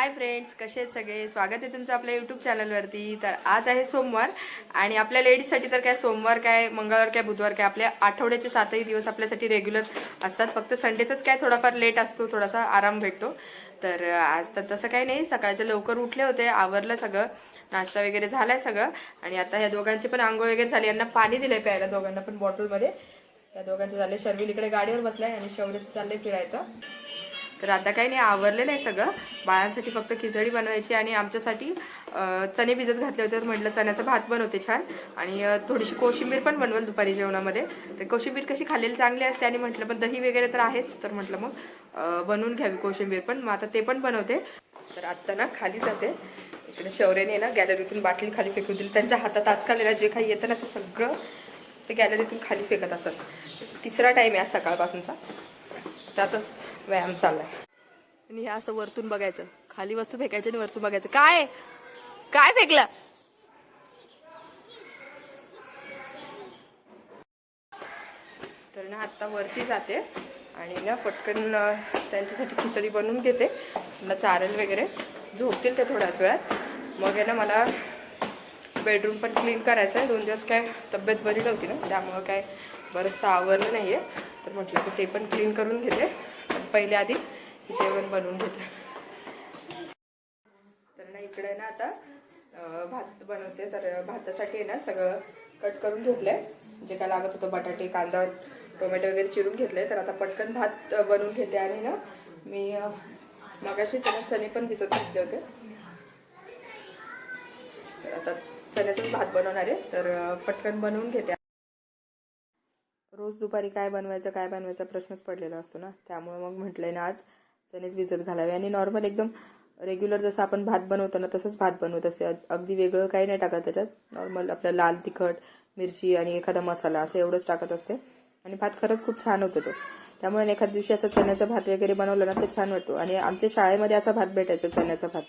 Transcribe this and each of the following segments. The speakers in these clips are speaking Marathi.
हाय फ्रेंड्स कसे आहेत सगळे? स्वागत आहे तुमचं आपल्या यूट्यूब चॅनलवरती तर आज आहे सोमवार आणि आपल्या लेडीजसाठी तर काय सोमवार काय मंगळवार काय बुधवार काय आपल्या आठवड्याचे सातही दिवस आपल्यासाठी रेग्युलर असतात. फक्त संडेचंच काय थोडाफार लेट असतो थोडासा आराम भेटतो. तर आज तर तसं काही नाही. सकाळचं लवकर उठले होते आवरलं सगळं नाश्ता वगैरे झालाय सगळं. आणि आता ह्या दोघांची पण आंघोळ वगैरे झाली. यांना पाणी दिलंय प्यायला दोघांना पण बॉटलमध्ये त्या दोघांचं झालं शर्विल इकडे गाडीवर बसलाय आणि शौर्यचं चाललंय फिरायचं. तर आता काही नाही आवरलेलं आहे सगळं. बाळांसाठी फक्त खिचडी बनवायची आणि आमच्यासाठी चणे भिजत घातले होते तर म्हटलं चण्याचा भात बनवते छान. आणि थोडीशी कोशिंबीर पण बनवल दुपारी जेवणामध्ये. तर कोशिंबीर कशी खाल्लेली चांगली असते आणि म्हटलं पण दही वगैरे तर आहेच तर म्हटलं मग बनवून घ्यावी कोशिंबीर पण. मग आता ते पण बनवते. तर आत्ता ना खाली जाते. इकडे शौर्याने ना गॅलरीतून बाटली खाली फेकून दिली. त्यांच्या हातात आजकाल जे काही येतं ना ते सगळं ते गॅलरीतून खाली फेकत असत तिसरा टाईम आहे आज सकाळपासूनचा. त्यातच व्यायाम चालू आहे. आणि हे असं वरतून बघायचं. खाली वस्तू फेकायची आणि वरतून बघायचं. काय? काय फेकलं? तर ना आत्ता वरती जाते आणि ना पटकन त्यांच्यासाठी खिचडी बनवून घेते. त्यांना चारेल वगैरे. झोपतील ते थोड्याच वेळात. मग आहे ना मला बेडरूम पण क्लीन करायचं आहे. दोन दिवस काय तब्येत बरी नव्हती ना. त्यामुळं काय बरंचसं आवरलं नाही आहे तर म्हटलं की ते पण क्लीन करून घेते. पहिले आधी जेवण बनवून घेते तर ना इकडे ना आता भात बनवते. तर भातासाठी आहे ना सगळं कट करून घेतलंय. जे काय लागत होतं बटाटे कांदा टोमॅटो वगैरे चिरून घेतले तर आता पटकन भात बनवून घेते आणि ना मी मगाशी त्याला चणे पण भिजत घातले होते. तर आता चण्याचाच भात बनवणार आहे. तर पटकन बनवून घेते. रोज दुपारी काय बनवायचं काय बनवायचा प्रश्नच पडलेला असतो ना. त्यामुळे मग म्हटलंय ना आज चणेच भिजत घालावे. आणि नॉर्मल एकदम रेग्युलर जसं आपण भात बनवतो ना तसंच भात बनवत असते. अगदी वेगळं काही नाही टाकत त्याच्यात. नॉर्मल आपलं लाल तिखट मिरची आणि एखादा मसाला असं एवढंच टाकत असते. आणि भात खरंच खूप छान होतो तो. त्यामुळे एखाद्या दिवशी असं चण्याचा भात वगैरे बनवलं ना तर छान वाटतो. आणि आमच्या शाळेमध्ये असा भात भेटायचा चण्याचा भात.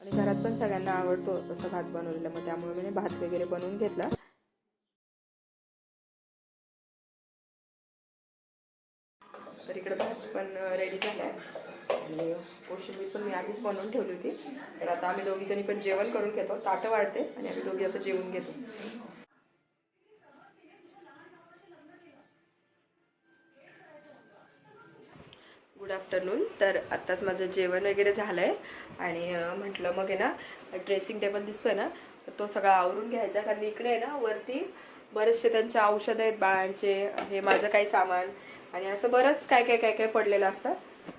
आणि घरात पण सगळ्यांना आवडतो असं भात बनवलेला. मग त्यामुळे मी भात वगैरे बनवून घेतला. पण रेडी झाला आहे आणि कोशिंबीर पण मी आधीच बनवून ठेवली होती. तर आता आम्ही दोघी जणी पण जेवण करून घेतो. ताटं वाढते आणि आम्ही दोघी आता जेवून घेतो. गुड आफ्टरनून तर आत्ताच माझं जेवण वगैरे झालं आहे आणि म्हटलं मग आहे ना ड्रेसिंग टेबल दिसतोय ना तर तो सगळा आवरून घ्यायचा. कारण इकडे आहे ना वरती बरेचसे त्यांचे औषधं आहेत बाळांचे हे माझं काही सामान. आणि असं बरंच काय काय काय काय पडलेलं असतं.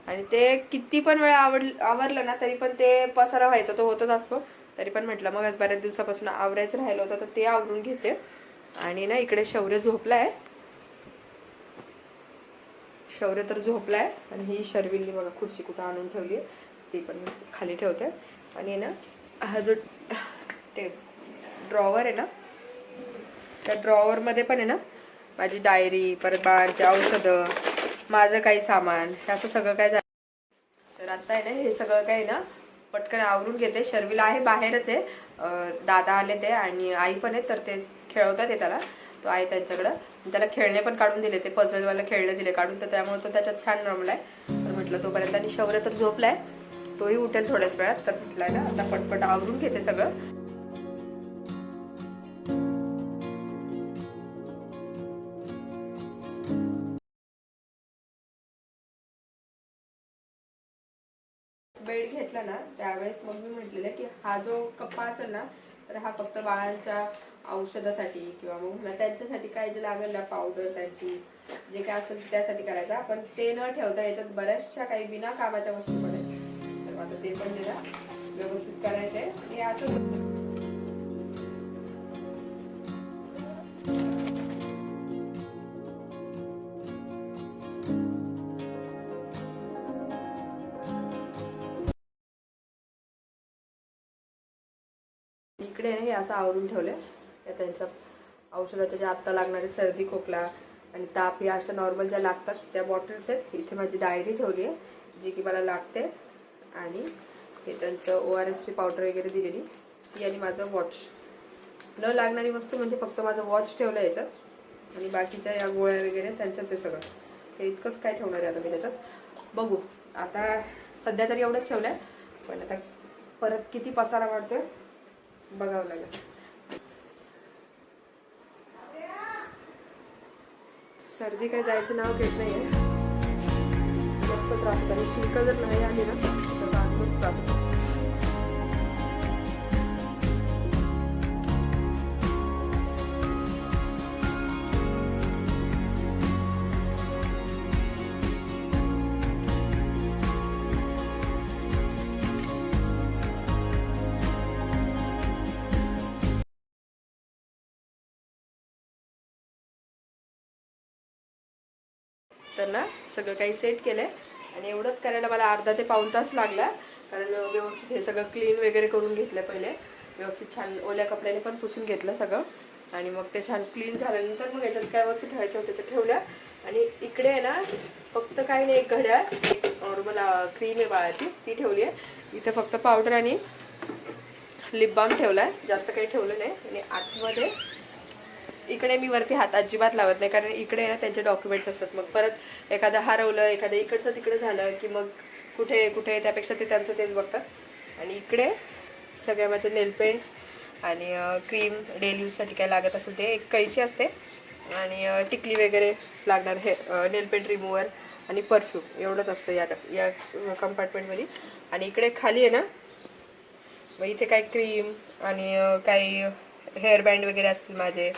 आणि ते किती पण वेळा आवड आवरलं ना तरी पण ते पसारा व्हायचा तो होतच असतो. तरी पण म्हटलं मग आज बऱ्याच दिवसापासून आवरायचं राहिलं होतं तर ते आवरून घेते. आणि ना इकडे शौर्य झोपला आहे शौर्य तर झोपलाय आणि ही शर्विलनी बघा खुर्ची कुठं आणून ठेवली ती पण खाली ठेवते. आणि ना हा जो ते ड्रॉवर आहे ना त्या ड्रॉवरमध्ये पण आहे ना माझी डायरी परत बाळांची औषधं माझं काही सामान हे असं सगळं काय झालं. तर आता आहे ना हे सगळं काही ना पटकन आवरून घेते. शर्विला आहे बाहेरच आहे. दादा आले ते आणि आई पण आहे तर ते खेळवतात आहे त्याला. तो आहे त्यांच्याकडं. त्याला खेळणे पण काढून दिले ते पझलवाला खेळणे दिले काढून. तर त्यामुळे तो त्याच्यात छान रमलाय. तर म्हटलं तोपर्यंत आणि शौर्य तर झोपलाय. तोही उठेल थोड्याच वेळात. तर म्हटलंय ना आता पटपट आवरून घेते सगळं. बेड घेतला ना त्यावेळेस मग मी म्हटलेलं की हा जो कप्पा असेल ना तर हा फक्त बाळांच्या औषधासाठी किंवा मग मला त्यांच्यासाठी काय जे लागेल ना पावडर त्यांची जे काय असेल त्यासाठी करायचा. पण ते न ठेवता याच्यात बऱ्याचशा काही बिना कामाच्या वस्तू पडायच्या तर तर आता ते पण जरा व्यवस्थित करायचंय. हे असं इकडे हे असं आवरून ठेवलंय. या त्यांच्या औषधाच्या ज्या आत्ता लागणारे सर्दी खोकला आणि ताप या अशा नॉर्मल ज्या लागतात त्या बॉटल्स आहेत. इथे माझी डायरी ठेवली आहे जी की मला लागते. आणि हे त्यांचं ओ आर एसची पावडर वगैरे दिलेली. ती आणि माझं वॉच न लागणारी वस्तू म्हणजे फक्त माझं वॉच ठेवलं आहे याच्यात. आणि बाकीच्या या गोळ्या वगैरे त्यांच्याच आहे सगळं. हे इतकंच काय ठेवणार आहे आता मी त्याच्यात? बघू. आता सध्या तरी एवढंच ठेवलं आहे पण आता परत किती पसारा वाढतोय? बघावं लागेल. सर्दी काय जायचं नाव घेत नाहीये. जास्त त्रास होतो. आणि शिंक जर नाही आली ना तर अजूनच त्रास होतो त्यांना सगळं काही सेट केलंय. आणि एवढंच करायला मला अर्धा ते पाऊण तास लागला. कारण व्यवस्थित हे सगळं क्लीन वगैरे करून घेतलं पहिले. व्यवस्थित छान ओल्या कपड्याने पण पुसून घेतलं सगळं. आणि मग ते छान क्लीन झाल्यानंतर मग याच्यात काय वस्तू ठेवायच्या होत्या ते ठेवल्या. आणि इकडे आहे ना फक्त काही नाही एक घड्याळ मला नॉर्मल क्रीम आहे बाळाची ती ठेवली आहे इथे फक्त पावडर आणि लिप बाम आहे जास्त काही ठेवलं नाही. आणि आतमध्ये इकडे मी वरती हात अजिबात लावत नाही कारण इकडे ना त्यांचे डॉक्युमेंट्स असतात. मग परत एखादं हरवलं एखादं इकडचं तिकडे झालं की मग कुठे कुठे त्यापेक्षा ते त्यांचं तेच बघतात. आणि इकडे सगळ्या माझे नेल पेंट्स आणि क्रीम डेली यूजसाठी काय लागत असेल ते एक कैची असते. आणि टिकली वगैरे लागणार हे नेल पेंट रिमूवर आणि परफ्यूम एवढंच असतं या या कंपार्टमेंटमध्ये आणि इकडे खाली आहे ना मग इथे काय क्रीम आणि काही हेअरबँड वगैरे असतील माझे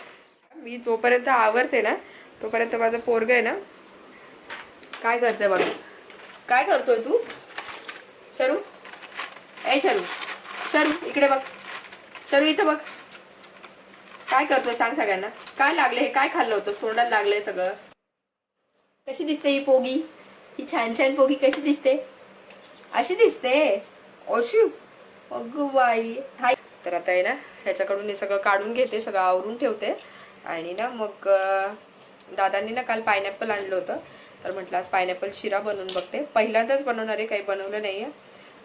मी जोपर्यंत आवरते ना तोपर्यंत माझं पोरग आहे ना काय करते बघ. काय करतोय तू? शरू? ए शरू. शरू इकडे बघ. शरू इथं बघ. काय करतोय सांग सगळ्यांना. काय लागले हे काय खाल्लं होतं? तोंडात लागलंय सगळं. कशी दिसते ही पोगी? ही छान छान पोगी कशी दिसते? अशी दिसते. अशी. अगु बाई. हाय. तर आता आहे ना ह्याच्याकडून हे सगळं काढून घेते सगळं आवरून ठेवते. आणि ना मग दादांनी ना काल पायनॅपल आणलं होतं. तर म्हटलं आज पायनॅपल शिरा बनवून बघते. पहिल्यांदाच बनवणार आहे काही बनवलं नाही आहे.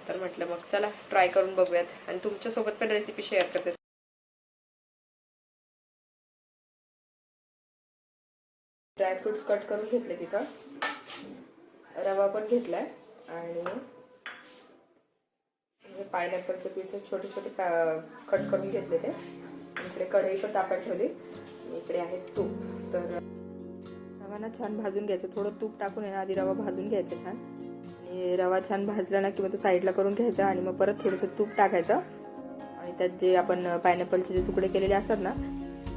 तर म्हटलं मग चला ट्राय करून बघूयात. आणि तुमच्यासोबत पण रेसिपी शेअर करते. ड्रायफ्रुट्स कट करून घेतले तिथं रवा पण घेतलाय. आणि पायनॅपलचे पीसेस छोटे छोटे कट करून घेतले ते. इकडे कढई पण तापात ठेवली. आणि इकडे आहे तूप तर रवा ना छान भाजून घ्यायचं. थोडं तूप टाकून येणार आधी रवा भाजून घ्यायचा छान. आणि रवा छान भाजला ना किंवा तो साईडला करून घ्यायचा आणि मग परत थोडंसं तूप टाकायचं. आणि त्यात जे आपण पायनॅपलचे जे तुकडे केलेले असतात ना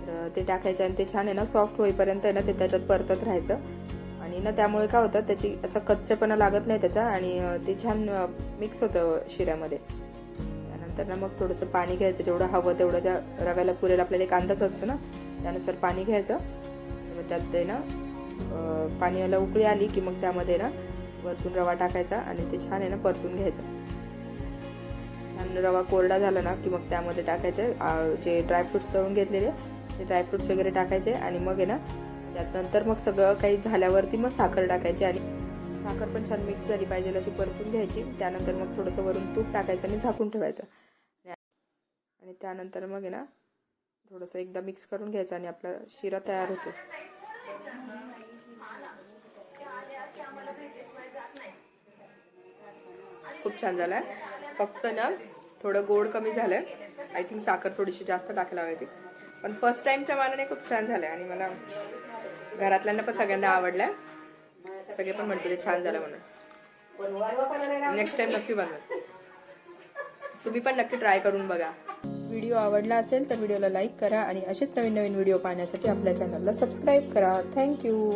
तर ते टाकायचे आणि ते छान आहे ना सॉफ्ट होईपर्यंत आहे ना ते त्याच्यात परतत राहायचं. आणि ना त्यामुळे काय होतं त्याची असा कच्चेपणा लागत नाही त्याचा आणि ते छान मिक्स होतं शिऱ्यामध्ये. त्यानंतर ना मग थोडंसं पाणी घ्यायचं. जेवढं हवं तेवढं त्या रव्याला पुरेल. आपल्याला एक अंदाज असतो ना त्यानुसार पाणी घ्यायचं. मग त्यात ते ना पाणी पाण्याला उकळी आली की मग त्यामध्ये ना वरतून रवा टाकायचा आणि ते छान आहे ना परतून घ्यायचं. छान रवा कोरडा झाला ना की मग त्यामध्ये टाकायचे. जे ड्रायफ्रुट्स तळून घेतलेले ते ड्रायफ्रुट्स वगैरे टाकायचे आणि मग आहे ना त्यात नंतर मग सगळं काही झाल्यावरती मग साखर टाकायची आणि साखर पण छान मिक्स झाली पाहिजे अशी परतून घ्यायची. त्यानंतर मग थोडंसं वरून तूप टाकायचं आणि झाकून ठेवायचं. आणि त्यानंतर मग आहे ना थोडंसं एकदा मिक्स करून घ्यायचं आणि आपला शिरा तयार होतो. खूप छान झालाय. फक्त ना थोडं गोड कमी झालंय. आय थिंक साखर थोडीशी जास्त टाकायला हवी पण फर्स्ट टाइमच्या मानाने खूप छान झालंय आणि मला घरातल्यांना पण सगळ्यांना आवडलंय. सगळे पण म्हणतील छान झालं म्हणून. नेक्स्ट टाइम नक्की बघा तुम्ही पण नक्की ट्राय करून बघा. व्हिडिओ आवडला असेल तर व्हिडिओला लाईक करा आणि असेच नवीन नवीन व्हिडिओ पाहण्यासाठी आपल्या चॅनलला सबस्क्राईब करा. थँक्यू.